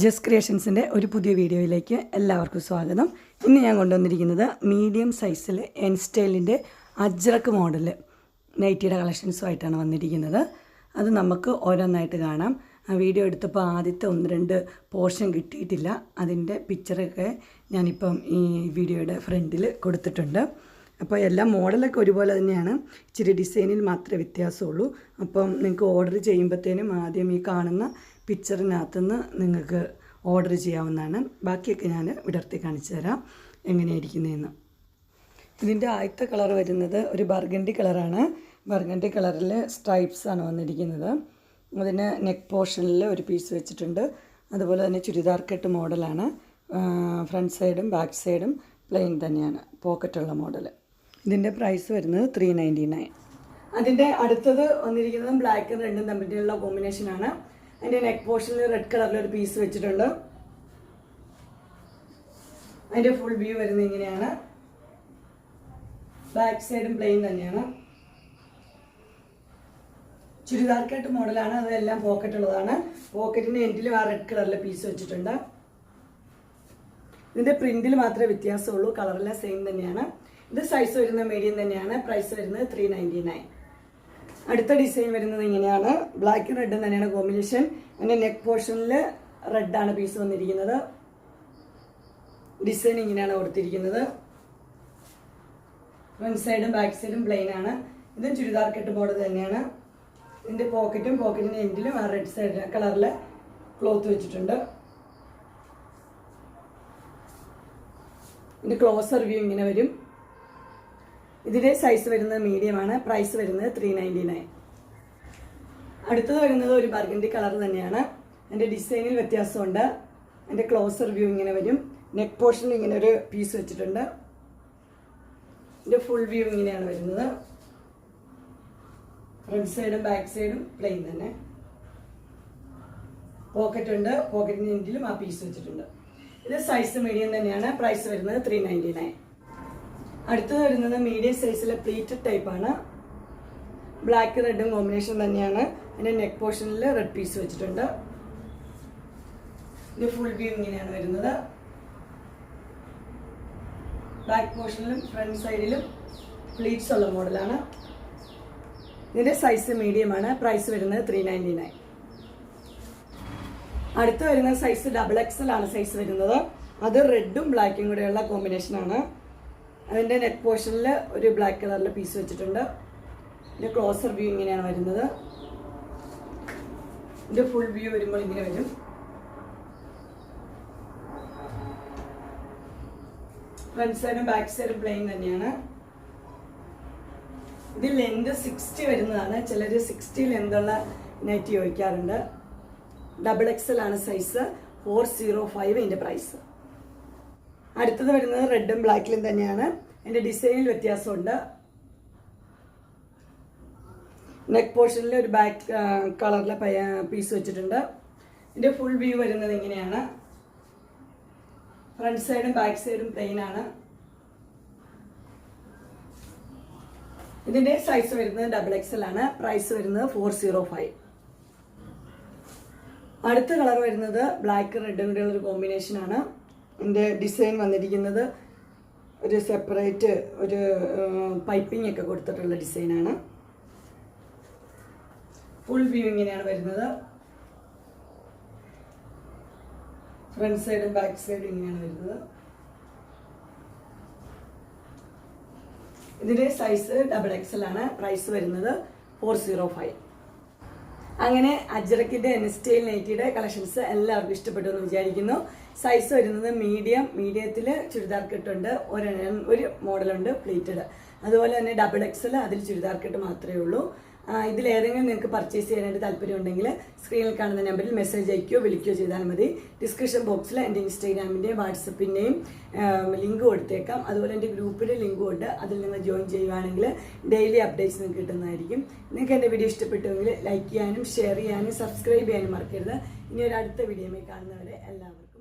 ജസ് ക്രിയേഷൻസിന്റെ ഒരു പുതിയ വീഡിയോയിലേക്ക് എല്ലാവർക്കും സ്വാഗതം. ഇന്ന് ഞാൻ കൊണ്ടുവന്നിരിക്കുന്നത് മീഡിയം സൈസിൽ എൻ സ്റ്റൈലിന്റെ അജ്രക്ക് മോഡൽ നൈറ്റിയുടെ കളക്ഷൻസുമായിട്ടാണ് വന്നിരിക്കുന്നത്. അത് നമുക്ക് ഓരോന്നായിട്ട് കാണാം. വീഡിയോ എടുത്തപ്പോൾ ആദ്യത്തെ ഒന്ന് രണ്ട് പോർഷൻ കിട്ടിയിട്ടില്ല. അതിന്റെ പിക്ചറൊക്കെ ഞാനിപ്പം ഈ വീഡിയോയുടെ ഫ്രണ്ടിൽ കൊടുത്തിട്ടുണ്ട്. അപ്പോൾ എല്ലാ മോഡലൊക്കെ ഒരുപോലെ തന്നെയാണ്. ഇച്ചിരി ഡിസൈനിൽ മാത്രമേ വ്യത്യാസമുള്ളൂ. അപ്പം നിങ്ങൾക്ക് ഓർഡർ ചെയ്യുമ്പോഴത്തേനും ആദ്യം ഈ കാണുന്ന പിക്ചറിനകത്തുനിന്ന് നിങ്ങൾക്ക് ഓർഡർ ചെയ്യാവുന്നതാണ്. ബാക്കിയൊക്കെ ഞാൻ വിടർത്തി കാണിച്ചു തരാം. എങ്ങനെയായിരിക്കുന്നതെന്ന് ഇതിന്റെ ആദ്യത്തെ കളർ വരുന്നത് ഒരു ബർഗണ്ടി കളറാണ്. ബർഗണ്ടി കളറിൽ സ്ട്രൈപ്സ് ആണ് വന്നിരിക്കുന്നത്. അതിന് നെക്ക് പോർഷനിൽ ഒരു പീസ് വെച്ചിട്ടുണ്ട്. അതുപോലെ തന്നെ ചുരിദാർ കെട്ട് മോഡലാണ്. ഫ്രണ്ട് സൈഡും ബാക്ക് സൈഡും പ്ലെയിൻ തന്നെയാണ്. പോക്കറ്റുള്ള മോഡൽ ഇതിന്റെ പ്രൈസ് വരുന്നത് ത്രീ നയന്റി നയൻ അതിന്റെ അടുത്തത് വന്നിരിക്കുന്നത് ബ്ലാക്കും റെഡും തമ്മിലുള്ള കോമ്പിനേഷനാണ് അതിന്റെ നെക്ക് പോർഷനിൽ റെഡ് കളറിൽ ഒരു പീസ് വെച്ചിട്ടുണ്ട്. അതിന്റെ ഫുൾ വ്യൂ വരുന്നത് ഇങ്ങനെയാണ്. ബാക്ക് സൈഡും പ്ലെയിൻ തന്നെയാണ്. ചുരിദാർ കട്ട് മോഡലാണ് അതെല്ലാം പോക്കറ്റ് ഉള്ളതാണ്. പോക്കറ്റിന്റെ എൻഡിലും ആ റെഡ് കളറിലെ പീസ് വെച്ചിട്ടുണ്ട്. ഇതിന്റെ പ്രിന്റിൽ മാത്രമേ വ്യത്യാസമുള്ളൂ. കളറെല്ലാം സെയിം തന്നെയാണ്. ഇത് സൈസ് വരുന്ന മീഡിയം തന്നെയാണ്. പ്രൈസ് വരുന്നത് ത്രീ നയന്റി നയൻ അടുത്ത ഡിസൈൻ വരുന്നത് ഇങ്ങനെയാണ്. ബ്ലാക്കും റെഡ് തന്നെയാണ് കോമ്പിനേഷൻ അതിന്റെ നെക്ക് പോർഷനിൽ റെഡാണ് പീസ് വന്നിരിക്കുന്നത്. ഡിസൈൻ ഇങ്ങനെയാണ് കൊടുത്തിരിക്കുന്നത്. ഫ്രണ്ട് സൈഡും ബാക്ക് സൈഡും പ്ലെയിൻ ആണ്. ഇത് ചുരിദാർ കെട്ട് ബോർഡ് തന്നെയാണ്. ഇതിന്റെ പോക്കറ്റും പോക്കറ്റിന്റെ എൻഡിലും ആ റെഡ് സൈഡ് കളറിൽ ക്ലോത്ത് വെച്ചിട്ടുണ്ട്. ഇതിന്റെ ക്ലോസർ വ്യൂ ഇങ്ങനെ വരും. ഇതിന്റെ സൈസ് വരുന്നത് മീഡിയമാണ് പ്രൈസ് വരുന്നത് ത്രീ നയന്റി നയൻ അടുത്തത് വരുന്നത് ഒരു ബർഗൻഡി കളർ തന്നെയാണ്. എന്റെ ഡിസൈനിൽ വ്യത്യാസമുണ്ട്. എന്റെ ക്ലോസർ വ്യൂ ഇങ്ങനെ വരും. നെക്ക് പോർഷനിൽ ഇങ്ങനെ ഒരു പീസ് വെച്ചിട്ടുണ്ട്. ഇതിന്റെ ഫുൾ വ്യൂ ഇങ്ങനെയാണ് വരുന്നത്. ഫ്രണ്ട് സൈഡും ബാക്ക് സൈഡും പ്ലെയിൻ തന്നെ. പോക്കറ്റ് ഉണ്ട്. പോക്കറ്റിന് എൻഡിലും ആ പീസ് വെച്ചിട്ടുണ്ട്. ഇത് സൈസ് മീഡിയം തന്നെയാണ്. പ്രൈസ് വരുന്നത് ത്രീ നയന്റി നയൻ അടുത്തത് വരുന്നത് മീഡിയം സൈസിലെ പ്ലീറ്റഡ് ടൈപ്പാണ് ബ്ലാക്ക് റെഡും കോമ്പിനേഷൻ തന്നെയാണ്. അതിന്റെ നെക്ക് പോർഷനിൽ റെഡ് പീസ് വെച്ചിട്ടുണ്ട്. ഇത് ഫുൾ വ്യൂ ഇങ്ങനെയാണ് വരുന്നത്. ബാക്ക് പോർഷനിലും ഫ്രണ്ട് സൈഡിലും പ്ലീറ്റ്സ് ഉള്ള മോഡലാണ് ഇതിന്റെ സൈസ് മീഡിയമാണ് പ്രൈസ് വരുന്നത് ത്രീ നയന്റി നയൻ അടുത്ത് വരുന്ന സൈസ് ഡബിൾ എക്സൽ ആണ് സൈസ് വരുന്നത്. അത് റെഡും ബ്ലാക്കും കൂടെയുള്ള കോമ്പിനേഷനാണ് അതിന്റെ നെറ്റ് പോർഷനിൽ ഒരു ബ്ലാക്ക് കളറിൽ പീസ് വെച്ചിട്ടുണ്ട്. ഇതിന്റെ ക്ലോസർ വ്യൂ ഇങ്ങനെയാണ് വരുന്നത്. ഇതിന്റെ ഫുൾ വ്യൂ വരുമ്പോൾ ഇങ്ങനെ വരും. ഫ്രണ്ട് സൈഡും ബാക്ക് സൈഡും പ്ലെയിൻ തന്നെയാണ്. ഇത് ലെങ്ത് സിക്സ്റ്റി വരുന്നതാണ്. ചിലർ സിക്സ്റ്റി ലെന്തുള്ള നെറ്റ് ചോദിക്കാറുണ്ട് ഡബിൾ എക്സൽ ആണ് സൈസ് ഫോർ സീറോ ഫൈവ് ഇതിന്റെ പ്രൈസ് അടുത്തത് വരുന്നത് റെഡും ബ്ലാക്കിലും തന്നെയാണ്. എന്റെ ഡിസൈനിൽ വ്യത്യാസമുണ്ട്. നെക്ക് പോർഷനിൽ ഒരു ബാക്ക് കളറിലെ പീസ് വെച്ചിട്ടുണ്ട്. ഇതിന്റെ ഫുൾ വ്യൂ വരുന്നത് ഇങ്ങനെയാണ്. ഫ്രണ്ട് സൈഡും ബാക്ക് സൈഡും പ്ലെയിൻ ആണ്. ഇതിന്റെ സൈസ് വരുന്നത് ഡബിൾ എക്സൽ ആണ്. പ്രൈസ് വരുന്നത് ഫോർ സീറോ ഫൈവ് അടുത്ത കളർ വരുന്നത് ബ്ലാക്ക് റെഡും കൂടെയുള്ള ഒരു കോമ്പിനേഷൻ ആണ്. ഇതിന്റെ ഡിസൈൻ വന്നിരിക്കുന്നത് ഒരു സെപ്പറേറ്റ് ഒരു പൈപ്പിംഗ് ഒക്കെ കൊടുത്തിട്ടുള്ള ഡിസൈനാണ്. ഫുൾ വ്യൂ ഇങ്ങനെയാണ് വരുന്നത്. ഫ്രണ്ട് സൈഡും ബാക്ക് സൈഡും ഇങ്ങനെയാണ് വരുന്നത്. ഇതിന്റെ സൈസ് ഡബിൾ എക്സൽ ആണ്. പ്രൈസ് വരുന്നത് ഫോർ സീറോ ഫൈവ് അങ്ങനെ അജ്രക്കിന്റെ എൻസ്റ്റൈൽ നൈറ്റിയുടെ കളക്ഷൻസ് എല്ലാവർക്കും ഇഷ്ടപ്പെട്ടു എന്ന് വിചാരിക്കുന്നു. സൈസ് വരുന്നത് മീഡിയം മീഡിയത്തിൽ ചുരിദാർ കെട്ടുണ്ട് ഒരു ഒരു മോഡലുണ്ട് പ്ലീറ്റഡ് അതുപോലെ തന്നെ ഡബിൾ എക്സൽ അതിൽ ചുരിദാർ കെട്ട് മാത്രമേ ഉള്ളൂ. ഇതിലേതെങ്കിലും നിങ്ങൾക്ക് പർച്ചേസ് ചെയ്യാനായിട്ട് താല്പര്യം ഉണ്ടെങ്കിൽ സ്ക്രീനിൽ കാണുന്ന നമ്പറിൽ മെസ്സേജ് അയക്കുകയോ വിളിക്കുകയോ ചെയ്താൽ മതി. ഡിസ്ക്രിപ്ഷൻ ബോക്സിൽ എന്റെ ഇൻസ്റ്റാഗ്രാമിന്റെയും വാട്സപ്പിന്റെയും ലിങ്ക് കൊടുത്തേക്കാം. അതുപോലെ എന്റെ ഗ്രൂപ്പിന്റെ ലിങ്കും ഉണ്ട്. അതിൽ നിങ്ങൾ ജോയിൻ ചെയ്യുകയാണെങ്കിൽ ഡെയിലി അപ്ഡേറ്റ്സ് നിങ്ങൾക്ക് കിട്ടുന്നതായിരിക്കും. നിങ്ങൾക്ക് എന്റെ വീഡിയോ ഇഷ്ടപ്പെട്ടുവെങ്കിൽ ലൈക്ക് ചെയ്യാനും ഷെയർ ചെയ്യാനും സബ്സ്ക്രൈബ് ചെയ്യാനും മറക്കരുത്. ഇനി ഒരു അടുത്ത വീഡിയോയിൽ കാണുന്നവരെ എല്ലാവരും